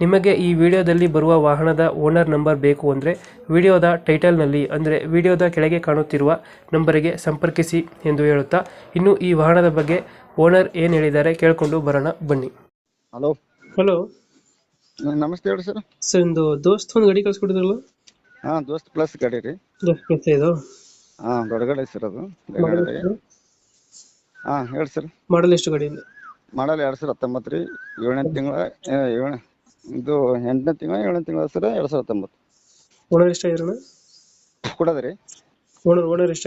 ನಿಮಗೆ ಈ ವಿಡಿಯೋದಲ್ಲಿ ಬರುವ ವಾಹನದ ಓನರ್ ನಂಬರ್ ಬೇಕು ಅಂದರೆ ವಿಡಿಯೋದ ಟೈಟಲ್ನಲ್ಲಿ ಅಂದರೆ ವಿಡಿಯೋದ ಕೆಳಗೆ ಕಾಣುತ್ತಿರುವ ನಂಬರಿಗೆ ಸಂಪರ್ಕಿಸಿ ಎಂದು ಹೇಳುತ್ತಾ ಇನ್ನು ಈ ವಾಹನದ ಬಗ್ಗೆ ಓನರ್ ಏನು ಹೇಳಿದ್ದಾರೆ ಕೇಳಿಕೊಂಡು ಬರೋಣ ಬನ್ನಿ. ಹಲೋ. ಹಲೋ. ನಮಸ್ತೆ ಹೇಳಿ ಸರ್. ಸರ್ ಒಂದು ದೋಸ್ತ್ ಒಂದು ಗಾಡಿ ಕಳ್ಸ್ಕೊಡಿದ್ರಲ್ಲ ಹಾಂ ದೋಸ್ತ್ ಪ್ಲಸ್ ಗಾಡಿ ರೀ. ದೋಸ್ತ್ ಪ್ಲಸ್ ಇದು? ಹಾಂ ದೊಡ್ಡ ಗಾಡಿ ಸರ್ ಅದು. ಹಾಂ ಹೇಳಿ ಸರ್. ಮಾಡಲ್ ಎಷ್ಟು ಗಾಡಿ ಮಾಡಲ್ ಎರಡು ಸಾವಿರ ಹತ್ತೊಂಬತ್ತು ರೀ. ಏಳನೇ ತಿಂಗಳ ಏಳ ಇದು ಎಂಟನೇ ತಿಂಗಳ ಏಳನೇ ತಿಂಗಳ ಸರ್ ಎರಡ್ ಸಾವಿರದ ಹತ್ತೊಂಬತ್ತು. ಓನರ್ ಎಷ್ಟ ಇರೋಣ ಕೊಡದ್ರಿ? ಓನರ್ ಓನರ್ ಎಷ್ಟ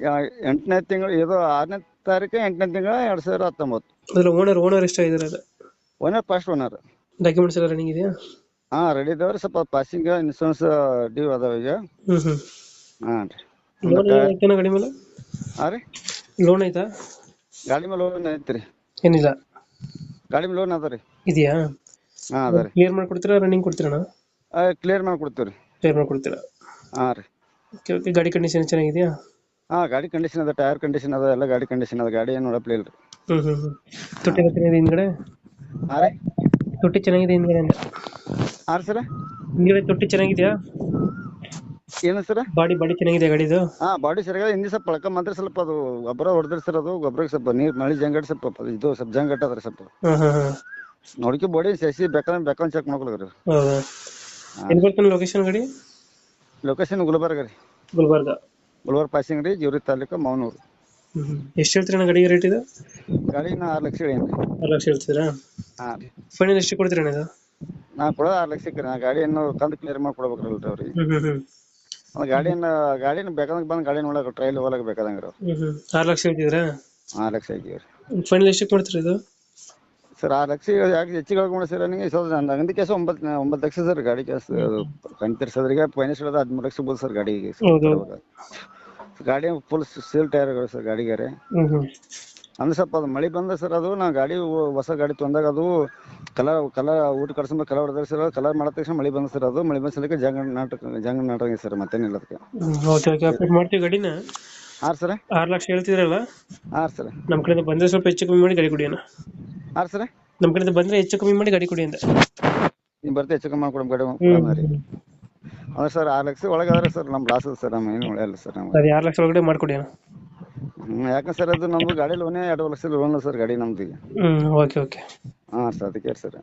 ಯಾ- ಎಂಟನೇ ತಿಂಗಳು ಇದು ಆರನೇ ತಾರೀಕು ಎಂಟನೇ ತಿಂಗಳ ಎರಡ್ ಸಾವಿರದ ಹತ್ತೊಂಬತ್ತು. ಅದ್ರ ಓನರ್ ಓನರ್ ಇದ್ರಿ ಅದು? ಓನರ್ ಫಸ್ಟ್ ಓನರ್ ಡಾಕ್ಯುಮೆಂಟ್ಸ್ ಎಲ್ಲ ರನ್ನಿಂಗ್ ಇದೆಯಾ? ಹಾ ರೆಡಿ ಇದಾವ್ರಿ ಸ್ವಲ್ಪ ಪಾಸಿಂಗ್ ಇನ್ಶೂರೆನ್ಸ್ ಡ್ಯೂ ಅದಾವ ಈಗ. ಹ್ಮ್ ಹ್ಮ್. ಹಾಂ ರೀ. ಲೋನ್ ಐತನ ಗಾಡಿ ಮೇಲೆ? ಹಾಂ ರೀ. ಲೋನ್ ಐತಾ? ಗಾಡಿ ಮೇಲೆ ಲೋನ್ ಐತ್ರಿ. ಏನಿಲ್ಲ. ಗಾಡಿ ಮೇಲೆ ಲೋನ್ ಅದ ರೀ. ಇದೆಯಾ? ಹಾಂ ಅದ ರೀ. ಕ್ಲಿಯರ್ ಮಾಡ್ಕೊಡ್ತೀರಾ ರನ್ನಿಂಗ್ ಕೊಡ್ತೀರಣ್ಣ? ಕ್ಲಿಯರ್ ಮಾಡಿ ಕೊಡ್ತೀವಿ ರೀ. ಕ್ಲಿಯರ್ ಮಾಡ್ಕೊಡ್ತೀರಾ? ಹಾಂ ರೀ. ಓಕೆ ಓಕೆ ಗಾಡಿ ಕಂಡೀಷನ್ ಚೆನ್ನಾಗಿದೆಯಾ? ಹಾಂ ಗಾಡಿ ಕಂಡೀಷನ್ ಅದ ಟೈರ್ ಕಂಡೀಷನ್ ಅದ ಎಲ್ಲ ಗಾಡಿ ಕಂಡೀಷನ್ ಅದ ಗಾಡಿ ಏನು ನೋಡಪ್ಲೇ ಇಲ್ರಿ. ಹ್ಞೂ ಹ್ಞೂ ಹ್ಞೂ ತೊಟ್ಟಿ ಚೆನ್ನಾಗಿದೆ ಹಿಂದ್ಗಡೆ? ಹಾಂ ರೀ. ತೊಟ್ಟಿ ಚೆನ್ನಾಗಿದೆ ಹಿಂದ್ಗಡೆ ಅಂತ ಹಾಂ ರೀ ಸರ. ಹಿಂದ್ಗಡೆ ತುಟ್ಟಿ ಚೆನ್ನಾಗಿದೆಯಾ? ಏನು ಸರ? ಬಾಡಿ ಬಾಡಿ ಚೆನ್ನಾಗಿದೆ ಗಾಡಿದು? ಹಾಂ ಬಾಡಿ ಸರಿಯಾಗಿ ಹಿಂದಿ ಸ್ವಲ್ಪ ಪಳಕ ಮಾತ್ರ ಸ್ವಲ್ಪ ಅದು ಗೊಬ್ಬರ ಹೊಡೆದ್ರಿ ಸರ್ ಅದು ಗೊಬ್ಬರಕ್ಕೆ ಸ್ವಲ್ಪ ನೀರ್ ಮಳಿ ಜಂಗಟ್ ಸ್ವಲ್ಪ ಅದು ಇದು ಸ್ವಲ್ಪ ಜಂಗಟ್ ರೀ ಸ್ವಲ್ಪ. ಹಾಂ ಹಾಂ ಹಾಂ ನೋಡ್ಕಿ ಬೋಡಿ ಸಸಿ ಬೇಕಂದ್ರೆ ಬೇಕಂದ್ರೆ ಚೆಕ್ ಮಾಡ್ಕೊಳ್ರಿ ಹೌದಾ? ಎಲ್ಲಿ ಬರ್ತಾನೆ ಲೊಕೇಶನ್ ಗಾಡಿ? ಲೊಕೇಶನ್ ಗುಲ್ಬರ್ಗ ರೀ. ಗುಲ್ಬರ್ಗ. ಗುಲ್ಬರ್ಗ ಪಾಸಿಂಗ್ ರೀ ಜೂರಿ ತಾಲೂಕು ಮೌನೂರು. ಎಷ್ಟು ಹೇಳ್ತೀರಣ್ಣ ಗಾಡಿಗೆ ರೇಟ್ ಇದು? ಗಾಡಿ ನಾ ಆರು ಲಕ್ಷ ಹೇಳೀನಿ ಆರು ಲಕ್ಷ ಹೇಳ್ತೀರಾ? ಹಾ. ರೀ ಫೈನಲ್ ಎಷ್ಟು ಕೊಡ್ತೀರಣ್ಣ ಇದು? ನಾ ಕೊಡೋದು ಆರು ಲಕ್ಷಕ್ಕೆ ನಾ ಏನು ಕಂತು ಕ್ಲಿಯರ್ ಮಾಡಿ ಕೊಡ್ಬೇಕ್ರಲ್ರಿ ಅವ್ರಿಗೆ. ಗಾಡಿನ ಗಾಡಿನ ಬೇಕಾದಂಗೆ ಬಂದು ಗಾಡಿನ ಒಳಗೆ ಟ್ರೈಲ್ ಹೋಗಕ್ಕೆ ಬೇಕಾದಂಗೆ ಆರು ಲಕ್ಷ ಹೇಳ್ತೀರಾ ಆರು ಲಕ್ಷ ಹೇಳ್ತೀರಾ ಫೈನಲ್ ಎಷ್ಟು ಕೊಡ್ತೀರಿ ಇದು? ಸರ್ ಆ ಲಕ್ಷ ಯಾಕೆ ಹೆಚ್ಚಿಗೆ ಹೇಳ್ಕೊಂಡು ಸರ್ ನನಗೆ ಸ್ವಲ್ಪ ನನ್ನ ಅಂಗಡಿ ಕೆಲಸ ಒಂಬತ್ತು ಒಂಬತ್ತು ಲಕ್ಷ ಸರ್ ಗಾಡಿ ಕೆಲಸ ಕಂತಿರ್ಸೋದ್ರಿಗೆ ಫೈನಾನ್ಸ್ ಹೇಳೋದು ಹದಿಮೂರು ಲಕ್ಷ ಬೋದು ಸರ್ ಗಾಡಿಗೆ. ಹೌದು. ಗಾಡಿ ಫುಲ್ ಸೀಲ್ ಟೈರ್ಗಳು ಸರ್ ಗಾಡಿಗಾರೆ. ಅಂದ್ರ ಹ್ಞೂ ಅಂದ್ರೆ ಸ್ವಲ್ಪ ಅದು ಮಳೆ ಬಂದ ಸರ್ ಅದು ನಾ ಗಾಡಿ ಹೊಸ ಗಾಡಿ ತಂದಾಗ ಅದು ಕಲರ್ ಕಲರ್ ಊಟ ಕಡ್ಸ್ಕೊಂಡ್ ಕಲರ್ ಹೊಡೆದ್ರೆ ಸರ್ ಕಲರ್ ಮಾಡಿದ ತಕ್ಷಣ ಮಳೆ ಬಂದ ಸರ್ ಅದು. ಮಳೆ ಬಂದ ಸಲಕ್ಕೆ ಜಂಗ ನಾಟಕ ಜಂಗ ನಾಟಕ ಸರ್ ಮತ್ತೇನಿಲ್ಲ ಅದಕ್ಕೆ. Okay okay. ಅಪ್ಡೇಟ್ ಮಾಡ್ತೀವಿ ಗಾಡಿನ. ಹಾಂ ಸರ್? ಆರು ಲಕ್ಷ ಹೇಳ್ತಿದ್ರಲ್ಲ? ಹಾಂ ಸರ್. ನಮ್ಮ ಕಡೆ ಬಂದರೆ ಸ್ವಲ್ಪ ಹೆಚ್ಚು ಕಮ್ಮಿ ಮಾಡಿ ಗಾಡಿ ಕೊಡಿ ಅಣ್ಣ. ಹಾಂ ಸರ್? ನಮ್ಮ ಕಡೆಯಿಂದ ಬಂದ್ರೆ ಹೆಚ್ಚು ಕಮ್ಮಿ ಮಾಡಿ ಗಾಡಿ ಕೊಡಿ ಅಂತ. ನೀವು ಬರ್ತೀವಿ ಹೆಚ್ಚು ಕಮ್ಮಿ ಮಾಡ್ಕೊಡಮ್ ಗಾಡಿ ಮಾಡಿ. ರೀ ಸರ್ ಆರು ಲಕ್ಷ ಒಳಗಾದ್ರೆ ಸರ್ ನಮ್ಮ ಲಾಸ್ ಸರ್ ನಮ್ಮ ಏನು ಉಳಿಯಲ್ಲ ಸರ್ ನಮ್ಗೆ. ಅದು ಆರು ಲಕ್ಷ ಒಳಗಡೆ ಮಾಡ್ಕೊಡಿ ಅಣ್ಣ. ಹ್ಮ್ ಯಾಕಂದ್ರೆ ಸರ್ ಅದು ನಮ್ದು ಗಾಡಿ ಲೋನೇ ಎರಡು ಲಕ್ಷ ಲೋನ್ ಸರ್ ಗಾಡಿ ನಮ್ದು ಈಗ. ಹ್ಞೂ ಓಕೆ ಓಕೆ. ಹಾಂ ಸರ್ ಅದಕ್ಕೆ ಸರ್.